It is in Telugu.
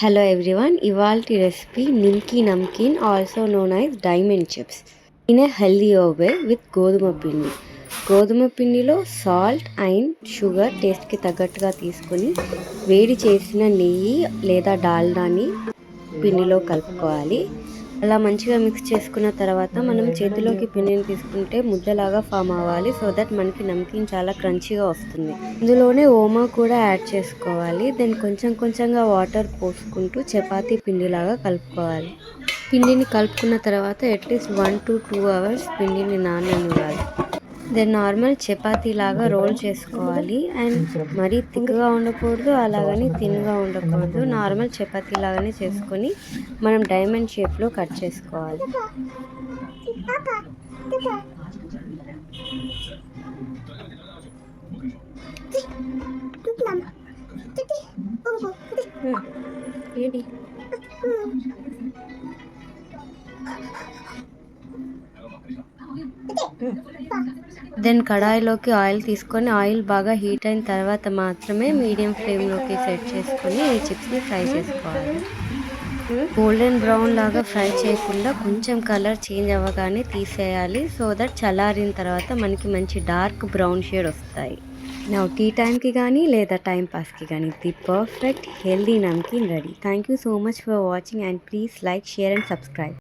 హలో ఎవ్రీవన్ ఇవాల్టి recipe nimki namkeen also known as diamond chips in a healthy way with godhuma pindi. గోధుమ పిండిలో సాల్ట్ అండ్ షుగర్ టేస్ట్కి తగ్గట్టుగా తీసుకొని వేడి చేసిన నెయ్యి లేదా డాల్డాని పిండిలో కలుపుకోవాలి. అలా మంచిగా మిక్స్ చేసుకున్న తర్వాత మనం చేతిలోకి పిండిని తీసుకుంటే ముద్దలాగా ఫామ్ అవ్వాలి సో దట్ మనకి నమ్కిన్ చాలా క్రంచీగా వస్తుంది. ఇందులోనే ఓమా కూడా యాడ్ చేసుకోవాలి దెన్ కొంచెం కొంచెంగా వాటర్ పోసుకుంటూ చపాతీ పిండిలాగా కలుపుకోవాలి. పిండిని కలుపుకున్న తర్వాత at least one to two hours పిండిని నాననివ్వాలి. దెన్ నార్మల్ చపాతీ లాగా రోల్ చేసుకోవాలి. అండ్ మరీ థిక్గా ఉండకూడదు అలాగని థిన్గా ఉండకూడదు. నార్మల్ చపాతీ లాగానే చేసుకొని మనం డైమండ్ షేప్లో కట్ చేసుకోవాలి. ఏంటి దెన్ కడాయిలోకి ఆయిల్ తీసుకొని ఆయిల్ బాగా హీట్ అయిన తర్వాత మాత్రమే మీడియం ఫ్లేమ్లోకి సెట్ చేసుకొని ఈ చిప్స్ని ఫ్రై చేసుకోవాలి. గోల్డెన్ బ్రౌన్ లాగా ఫ్రై చేయకుండా కొంచెం కలర్ చేంజ్ అవ్వగానే తీసేయాలి. సో దట్ చల్లారిన తర్వాత మనకి మంచి డార్క్ బ్రౌన్ షేడ్ వస్తాయి. నా టీ టైంకి కానీ లేదా టైం పాస్కి కానీ the perfect healthy namkeen ready thank you so much for watching and please like share and subscribe